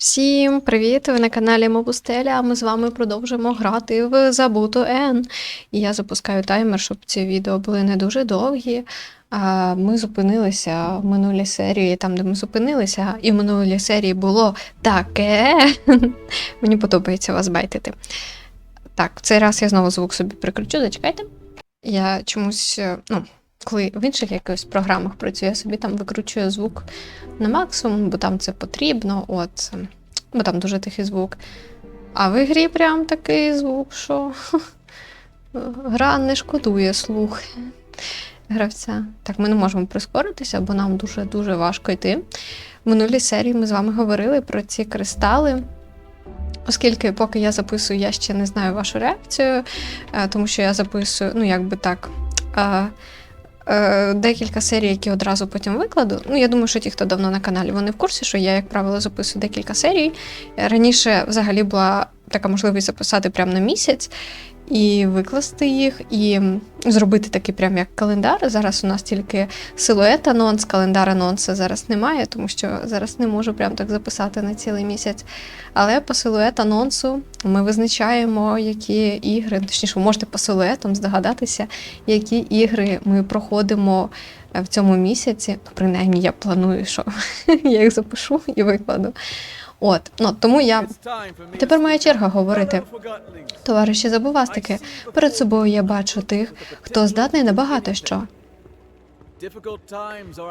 Всім привіт! Ви на каналі Мобустеля, а ми з вами продовжимо грати в Забуту Н. І я запускаю таймер, щоб ці відео були не дуже довгі. Ми зупинилися в минулій серії, там, де ми зупинилися, і в минулій серії було таке. Мені подобається вас байтити. Так, в цей раз я знову звук собі прикручу, зачекайте. Я чомусь, е, ну, коли в інших якихось програмах працюю, я собі там викручую звук на максимум, бо там це потрібно, от, бо там дуже тихий звук. А в ігрі прям такий звук, що гра не шкодує слух гравця. Так, ми не можемо прискоритися, бо нам дуже-дуже важко йти. В минулій серії ми з вами говорили про ці кристали. Оскільки, поки я записую, я ще не знаю вашу реакцію, е, тому що я записую, ну, якби так. Е, Декілька серій, які одразу потім викладу. Ну, я думаю, що ті, хто давно на каналі, вони в курсі, що я, як правило, записую декілька серій. Раніше взагалі була така можливість записати прямо на місяць і викласти їх, і зробити такий прям як календар. Зараз у нас тільки силует анонс, календар анонсу зараз немає, тому що зараз не можу прям так записати на цілий місяць. Але по силует анонсу ми визначаємо, які ігри, точніше, ви можете по силуетам здогадатися, які ігри ми проходимо е, в цьому місяці. Ну, принаймні, я планую, що я їх запишу і викладу. От, ну тому я Тепер моя черга говорити. Товариші забувастики, перед собою я бачу тих, хто здатний на багато що.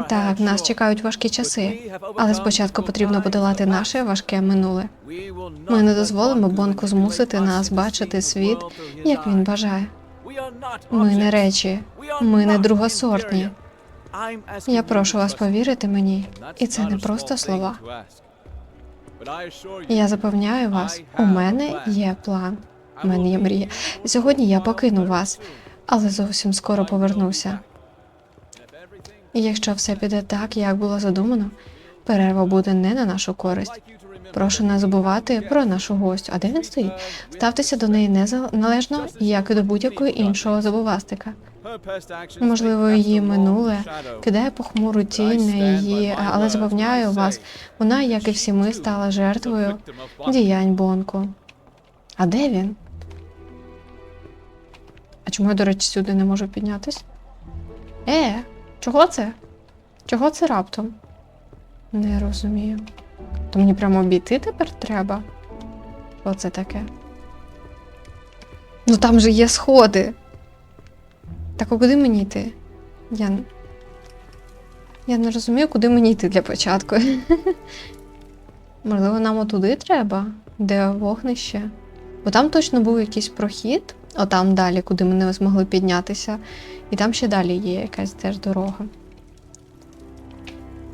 Так, нас чекають важкі часи, але спочатку потрібно подолати наше важке минуле. Ми не дозволимо Бонку змусити нас бачити світ, як він бажає. Ми не речі, ми не другосортні. Я прошу вас повірити мені, і це не просто слова. Я запевняю вас, у мене є план. У мене є мрія. Сьогодні я покину вас, але зовсім скоро повернуся. І якщо все піде так, як було задумано, перерва буде не на нашу користь. Прошу не забувати про нашу гостю. А де він стоїть? Ставтеся до неї незалежно, як і до будь-якого іншого забувастика. Можливо, її минуле кидає похмуру тінь на її, але запевняю вас, вона, як і всі ми, стала жертвою діянь Бонку. А де він? А чому я, до речі, сюди не можу піднятись? Е, чого це? Чого це раптом? Не розумію. То мені прямо обійти тепер треба? Оце таке. Ну там же є сходи. Так а куди мені йти? Я... Я не розумію, куди мені йти для початку. Можливо, нам отуди треба, де вогнище. Бо там точно був якийсь прохід, отам далі, куди ми не змогли піднятися. І там ще далі є якась теж дорога.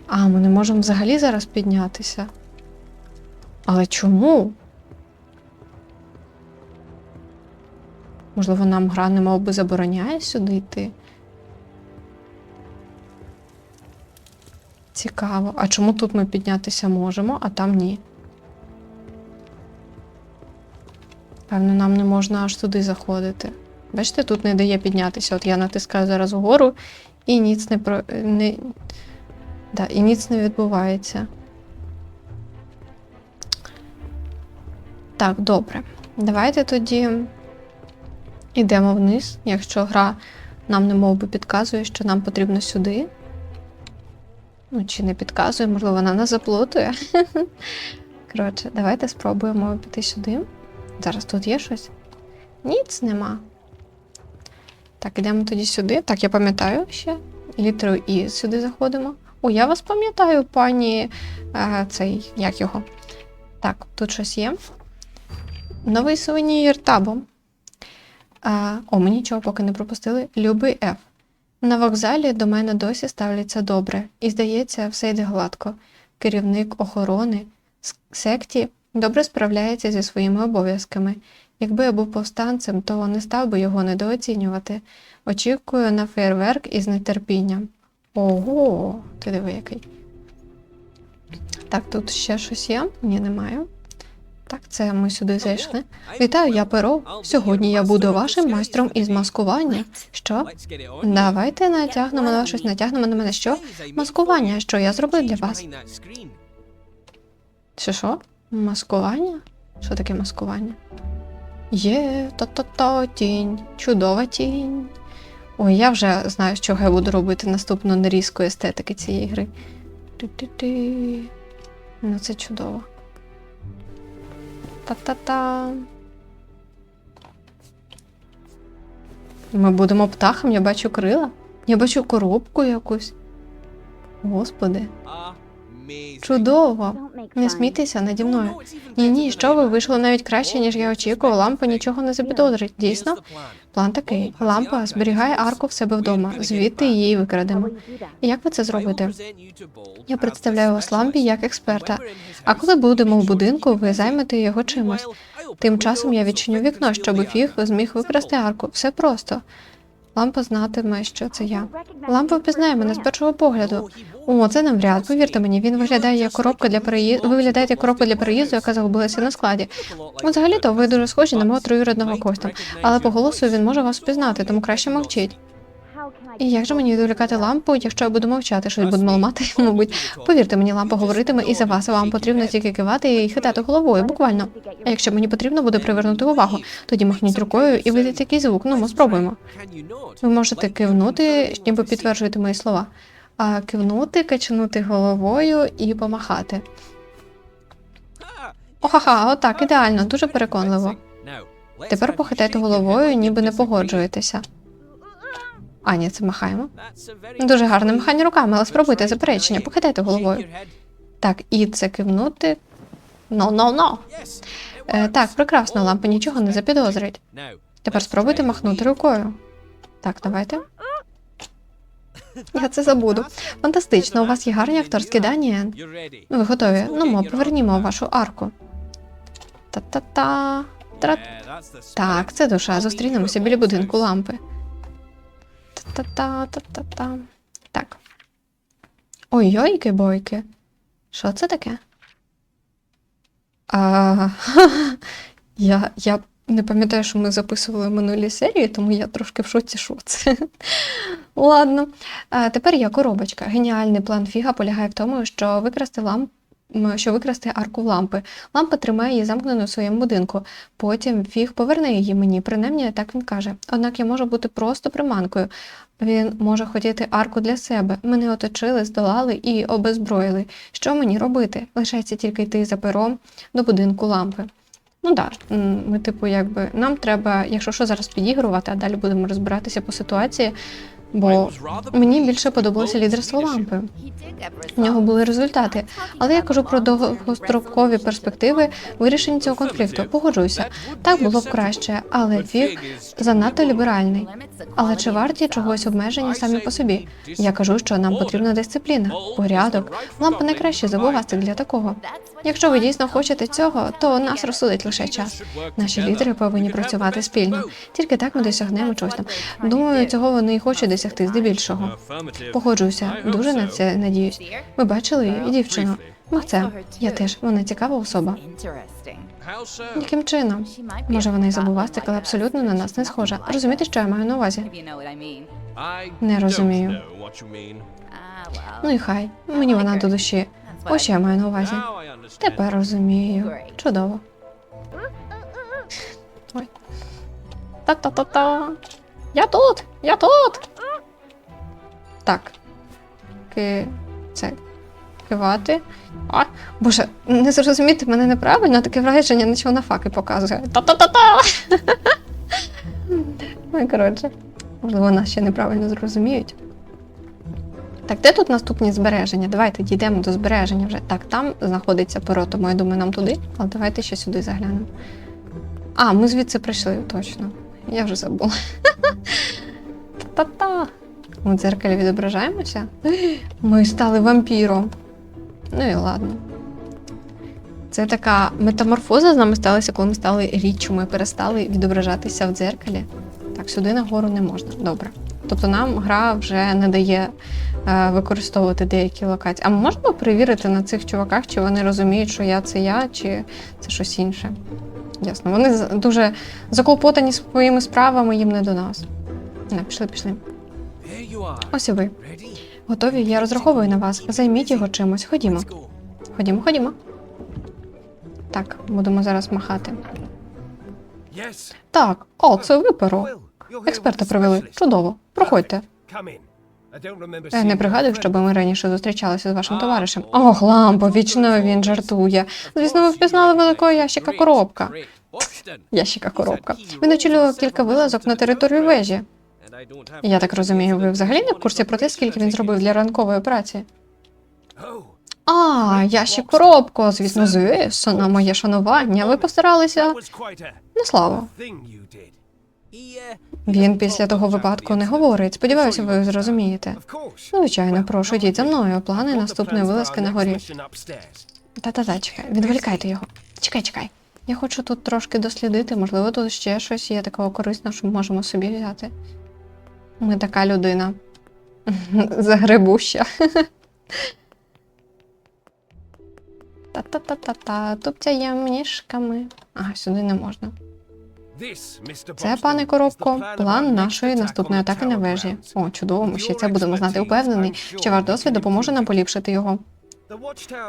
А, ми не можемо взагалі зараз піднятися. Але чому? Можливо, нам гра не мов би забороняє сюди йти. Цікаво. А чому тут ми піднятися можемо, а там ні? Певно, нам не можна аж туди заходити. Бачите, тут не дає піднятися. От я натискаю зараз вгору і ніц не про. Не... Да, і ніц не відбувається. Так, добре. Давайте тоді йдемо вниз, якщо гра нам не би підказує, що нам потрібно сюди. Ну, чи не підказує, можливо, вона нас заплутує. Коротше, давайте спробуємо піти сюди. Зараз тут є щось? Ніц нема. Так, ідемо тоді сюди. Так, я пам'ятаю ще. Літерою І сюди заходимо. О, я вас пам'ятаю, пані. е, цей, як його? Так, тут щось є. Новий сувенір табом. А, о, ми нічого поки не пропустили. Любий Ф. На вокзалі до мене досі ставляться добре, і здається, все йде гладко. Керівник охорони секті добре справляється зі своїми обов'язками. Якби я був повстанцем, то не став би його недооцінювати. Очікую на фейерверк із нетерпінням. Ого, ти диви який. Так, тут ще щось є? Ні, немає. Так, це ми сюди зайшли. Вітаю, я Перо. Сьогодні я буду вашим майстром із маскування. Що? Давайте натягнемо на щось, натягнемо на мене. Що? Маскування, що я зроблю для вас? Що що? Маскування? Що таке маскування? Є то-то-то тінь, чудова тінь. Ой, я вже знаю, з чого я буду робити наступну нарізку естетики цієї гри. Ти-ти-ти. Ну, це чудово. Та-та-та. Ми будемо птахом, я бачу крила. Я бачу коробку якусь. Господи, чудово! Не смійтеся наді мною. Ні, ні, що ви вийшло навіть краще, ніж я очікував. Лампа нічого не запідозрить. Дійсно? План такий: лампа зберігає арку в себе вдома, звідти її викрадемо. І як ви це зробите? Я представляю вас лампі як експерта. А коли будемо в будинку, ви займете його чимось. Тим часом я відчиню вікно, щоб фіг зміг викрасти арку. Все просто. Лампа знатиме, що це я. Лампа впізнає мене з першого погляду. О, це навряд. Повірте мені, він виглядає як коробка для переїзду. Ви виглядаєте як коробка для переїзду, яка загубилася на складі. Взагалі-то ви дуже схожі на мого троюрідного Костя, але по голосу він може вас впізнати, тому краще мовчіть. І як же мені відволікати лампу, якщо я буду мовчати, щось будемо ламати, мабуть. Повірте мені, лампа говоритиме і за вас. Вам потрібно тільки кивати і хитати головою, буквально. А якщо мені потрібно буде привернути увагу, тоді махніть рукою і видайте якийсь звук. Ну, ми спробуємо. Ви можете кивнути, ніби підтверджуєте мої слова. А кивнути, качнути головою і помахати. Охаха, отак, ідеально, дуже переконливо. Тепер похитайте головою, ніби не погоджуєтеся. А, ні, це махаємо. Дуже гарне махання руками, але спробуйте заперечення, похитайте головою. Так, і це кивнути. No, no, no. Е, так, прекрасно, лампа нічого не запідозрить. Тепер спробуйте махнути рукою. Так, давайте. Я це забуду. Фантастично, у вас є гарні акторські дані. Ви готові? Ну, ми повернімо вашу арку. Та-та-та. Так, це душа. Зустрінемося біля будинку лампи. Та-та-та, та-та-та. Так. Ой-ойки бойки. Що це таке? А, я, я не пам'ятаю, що ми записували минулі серії, тому я трошки в шоці, що це. Ладно. А, тепер я коробочка. Геніальний план Фіга полягає в тому, що викрасти ламп. Що викрасти арку лампи. Лампа тримає її замкненою в своєму будинку. Потім фіг поверне її мені, принаймні так він каже. Однак я можу бути просто приманкою. Він може хотіти арку для себе. Мене оточили, здолали і обезброїли. Що мені робити? Лишається тільки йти за пером до будинку лампи. Ну так, ми, типу, якби нам треба, якщо що, зараз підігрувати, а далі будемо розбиратися по ситуації. Бо мені більше подобалося лідерство лампи. У нього були результати. Але я кажу про довгострокові перспективи вирішення цього конфлікту. Погоджуюся, так було б краще, але фіг занадто ліберальний. Але чи варті чогось обмеження самі по собі? Я кажу, що нам потрібна дисципліна, порядок. Лампа найкраще забувати для такого. Якщо ви дійсно хочете цього, то нас розсудить лише час. Наші лідери повинні працювати спільно. Тільки так ми досягнемо чогось там. Думаю, цього вони і хочуть досягти здебільшого. Погоджуюся, дуже на це надіюсь. Ви бачили її дівчину? Махце, я теж. Вона цікава особа. Яким чином? Може, вона і забувастик, але абсолютно на нас не схожа. Розумієте, що я маю на увазі? Не розумію. Ну і хай, мені вона до душі. Ось що я маю на увазі. Тепер розумію. Чудово. Ой. Та-та-та-та. Я тут! Я тут! Так. Ки... Це. Кивати. А, боже, не зрозуміти мене неправильно, таке враження, наче вона факи показує. Та-та-та-та! Ну коротше, можливо, нас ще неправильно зрозуміють. Так, де тут наступні збереження? Давайте дійдемо до збереження вже. Так, там знаходиться перо, тому я думаю, нам туди. Але давайте ще сюди заглянемо. А, ми звідси прийшли, точно. Я вже забула. В дзеркалі відображаємося. Ми стали вампіром. Ну і ладно. Це така метаморфоза з нами сталася, коли ми стали річчю, ми перестали відображатися в дзеркалі. Так, сюди нагору не можна. Добре. Тобто нам гра вже не дає е, використовувати деякі локації. А ми можемо перевірити на цих чуваках, чи вони розуміють, що я це я, чи це щось інше. Ясно. Вони дуже заклопотані своїми справами, їм не до нас. Не, пішли, пішли. Ось і ви. Готові? Я розраховую на вас. Займіть його чимось. Ходімо. Ходімо, ходімо. Так, будемо зараз махати. Так, о, це ви перо. Експерта привели. Чудово. Проходьте. Я не пригадую, щоб ми раніше зустрічалися з вашим товаришем. Ох, лампо, вічно він жартує. Звісно, ви впізнали великого ящика коробка. Ящика коробка. Він очолював кілька вилазок на територію вежі. Я так розумію, ви взагалі не в курсі про те, скільки він зробив для ранкової праці? А, ящик коробко, звісно, звісно, на моє шанування. Ви постаралися на славу. Він після того випадку не говорить. Сподіваюся, ви зрозумієте. Звичайно, прошу, йдіть за мною. Плани наступної вилазки на горі. Та-та-та, чекай, відволікайте його. Чекай, чекай. Я хочу тут трошки дослідити, можливо, тут ще щось є такого корисного, що ми можемо собі взяти. Ми така людина. Загребуща. Та-та-та-та-та, тупцяєм ніжками. Ага, сюди не можна. Це, пане Коробко, план нашої наступної атаки на вежі. О, чудово, ми ще це будемо знати. Упевнений, що ваш досвід допоможе нам поліпшити його.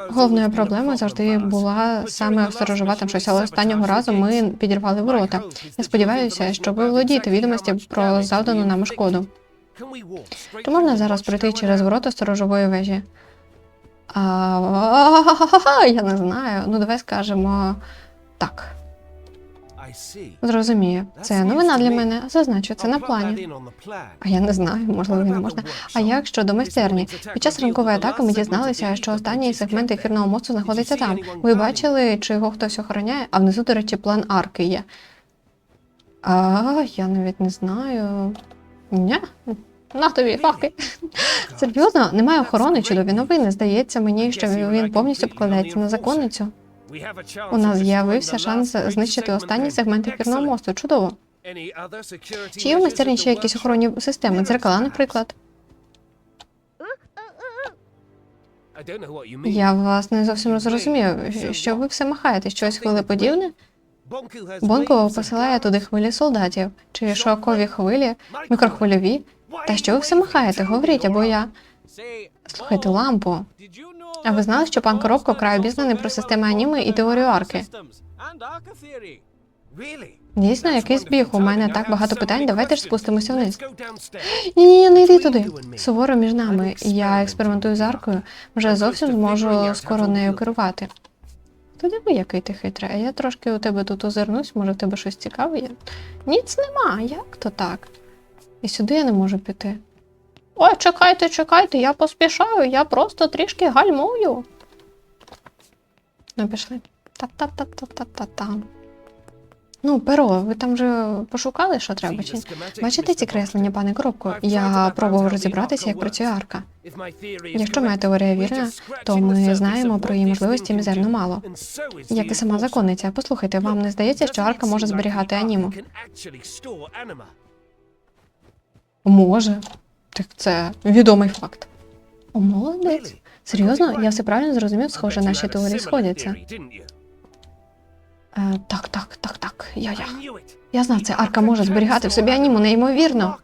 Головною проблемою завжди була саме сторожувати щось, але останнього разу ми підірвали ворота. Я сподіваюся, що ви володієте відомості про завдану нам шкоду. Чи можна зараз пройти через ворота сторожової вежі? А, я не знаю. Ну, давай скажемо так. Зрозумію. Це новина для мене. Зазначу це на плані. А я не знаю, можливо, не можна. А як щодо майстерні? Під час ранкової атаки ми дізналися, що останній сегмент ефірного мосту знаходиться там. Ви бачили, чи його хтось охороняє? А внизу, до речі, план арки є. А, я навіть не знаю. Ня? На тобі, факи. Серйозно, немає охорони, чудові новини. Здається мені, що він повністю покладається на законницю. У нас з'явився шанс знищити segment останній then. сегмент ефірного мосту. Чудово. Чи є в майстерні ще якісь охоронні системи? Дзеркала, наприклад. Я вас не зовсім зрозумів. Що ви все махаєте? Щось хвилеподібне? Бонко посилає туди хвилі солдатів, чи шокові хвилі, мікрохвильові. Та що ви все махаєте? Говоріть, або я. Слухайте, лампу. А ви знали, що пан Коробко вкрай обізнаний про системи аніми і теорію арки? Дійсно, який збіг. У мене так багато питань. Давайте ж спустимося вниз. Ні, ні, не йди туди. Суворо між нами. Я експериментую з аркою. Вже зовсім зможу скоро нею керувати. Ти диви, який ти хитрий. А я трошки у тебе тут озирнусь, може в тебе щось цікаве є. Ніц нема, як то так? І сюди я не можу піти. Ой, чекайте, чекайте, я поспішаю, я просто трішки гальмую. Ну, пішли. Та-та-та-та-та-та-та. Ну, перо, ви там вже пошукали, що треба? Чи? Бачите ці креслення, пане Коробко? Я пробував розібратися, як працює арка. Якщо моя теорія вірна, то ми знаємо про її можливості мізерно мало. Як і сама законниця. Послухайте, вам не здається, що арка може зберігати аніму? Може. Так це відомий факт. О, молодець. Серйозно, я все правильно зрозумів, схоже, наші теорії сходяться. Е, так, так, так, так. Я, я. Я знав, це арка може зберігати в собі аніму, неймовірно.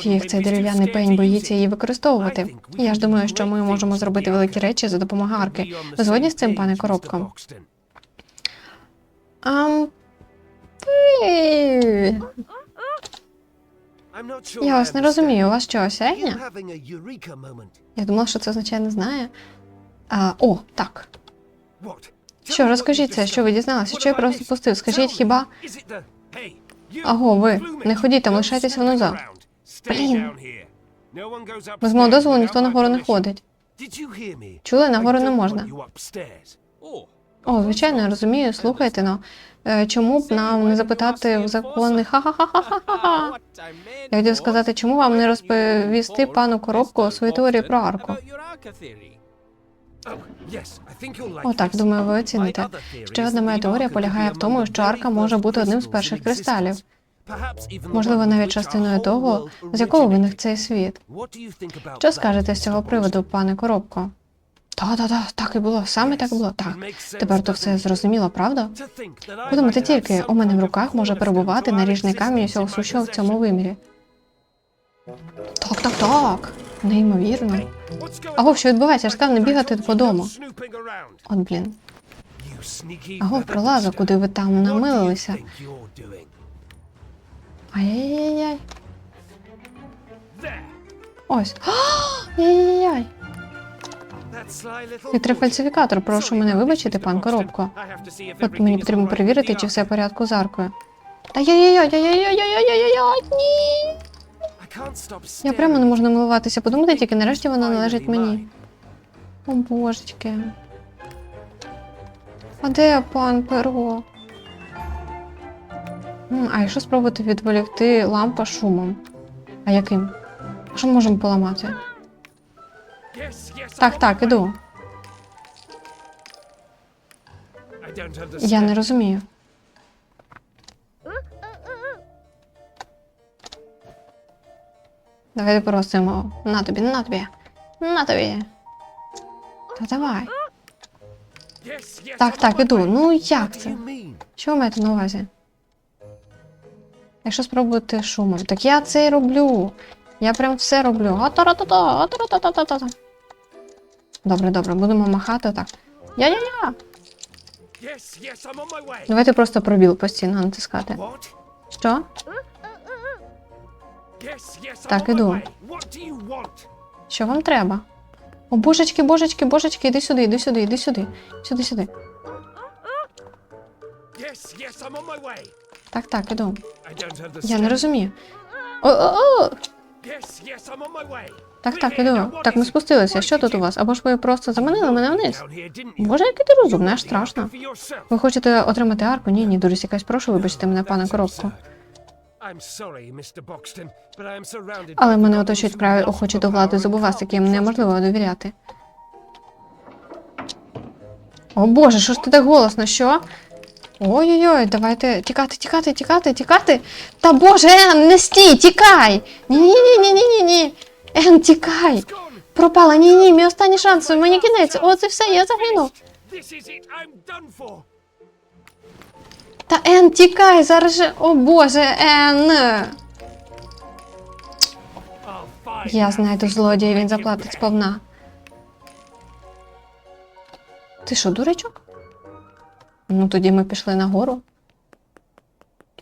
Фіг, цей дерев'яний пень боїться її використовувати. Я ж думаю, що ми можемо зробити великі речі за допомогою арки. Ви згодні з цим, пане Коробко? Ам... Я вас не розумію, у вас що, осягня? Я думала, що це означає не знає. А, о, так. Що, розкажіть це, що ви дізналися? Що я просто пустив? Скажіть, хіба. Аго, ви, не ходіть там, лишайтеся внизу. Блін. Без мого дозволу ніхто нагору не ходить. Чули, нагору не можна. О, звичайно, я розумію, слухайте, ну. Е, Чому б нам не запитати в закони ха-ха-ха-ха-ха-ха? Я хотів сказати, чому вам не розповісти пану Коробку свою теорію про арку? О, так, думаю, ви оціните. Ще одна моя теорія полягає в тому, що арка може бути одним з перших кристалів. Можливо, навіть частиною того, з якого виник цей світ. Що скажете з цього приводу, пане Коробко? Та-та-та, так і було, саме так і було. Так. Тепер то все зрозуміло, правда? Подумайте тільки, у мене в руках може перебувати наріжний камінь усього сущого в цьому вимірі. Так, так, так. Неймовірно. Аго, що відбувається? Я ж сказав не бігати по дому. От блін. You sneaky Аго, feather пролаза, куди ви там намилилися? Ай-яй-яй-яй. Ось. Яй-яй-яй. That sly little Хитрий butcher. фальсифікатор, прошу мене вибачити, пан. Коробко. От мені потрібно перевірити, чи все в порядку з аркою. Та яй-яй-яй-яй-яй-яй-яй-яй-яй, ні! Я прямо не можу намилуватися. Подумайте, тільки нарешті вона належить мені. О божечки. А де пан Перо? А якщо спробувати відволікти лампа шумом? А яким? А Що можемо поламати? Так, так, іду. Я не розумію. Давайте просимо. На тобі, на тобі. На тобі. Та давай. Так, так, іду. Ну як це? ви маєте на увазі? Якщо спробувати шумом, так я це і роблю. Я прям все роблю. Ата-ра-та-та, ата-ра-та-та-та-та. Добре, добре, будемо махати так. Я-я-я. Давайте просто пробіл постійно натискати. Що? Так, іду. Що вам треба? О, божечки, божечки, божечки, іди сюди, іди сюди, іди сюди. Сюди, сюди. Так, так, іду. Я не розумію. О-о-о! Так, так, іду. Так, ми спустилися. Що тут у вас? Або ж ви просто заманили мене вниз? Боже, який ти розумний, аж страшно. Ви хочете отримати арку? Ні, ні, дурість якась, прошу, вибачте мене, пане коробку. Але мене оточують праві охочі до влади can't яким неможливо довіряти. О боже, що ж ти так голосно, що? Ой-ой-ой, давайте тікати, тікати, тікати, тікати. Та боже, Ен, не стій, тікай! Ні-ні-ні-ні-ні-ні. Ен, тікай! Пропала, ні, ні, мій останній шанс, мені кінець. О, це все, я загинув. Та Ен, тікай, зараз же. О боже, Ен. Я знайду злодія, він заплатить сповна. Ти що, дурачок? Ну, тоді ми пішли нагору.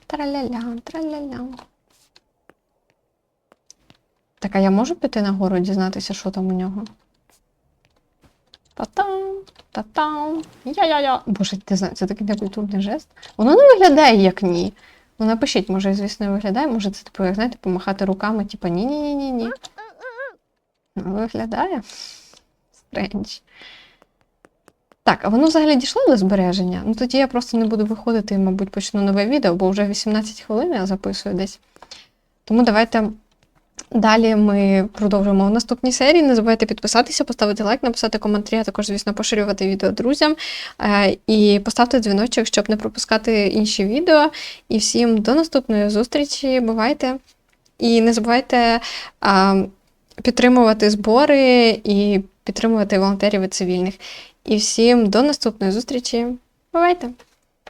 Траля-ля, траля-ля. Так, а я можу піти нагору і дізнатися, що там у нього? Та-там, та-там, я-я-я. Боже, ти знаєш, це такий некультурний жест. Воно не виглядає як ні. Ну напишіть, може, звісно, виглядає, може це типу, як знаєте, помахати руками, типу ні-ні-ні-ні-ні. Ну, виглядає. Стрендж. Так, а воно взагалі дійшло до збереження? Ну тоді я просто не буду виходити і, мабуть, почну нове відео, бо вже 18 хвилин я записую десь. Тому давайте далі ми продовжимо в наступній серії. Не забувайте підписатися, поставити лайк, написати коментарі, а також, звісно, поширювати відео друзям. Е, І поставте дзвіночок, щоб не пропускати інші відео. І всім до наступної зустрічі. Бувайте! І не забувайте підтримувати збори і підтримувати волонтерів і цивільних. І всім до наступної зустрічі. Бувайте!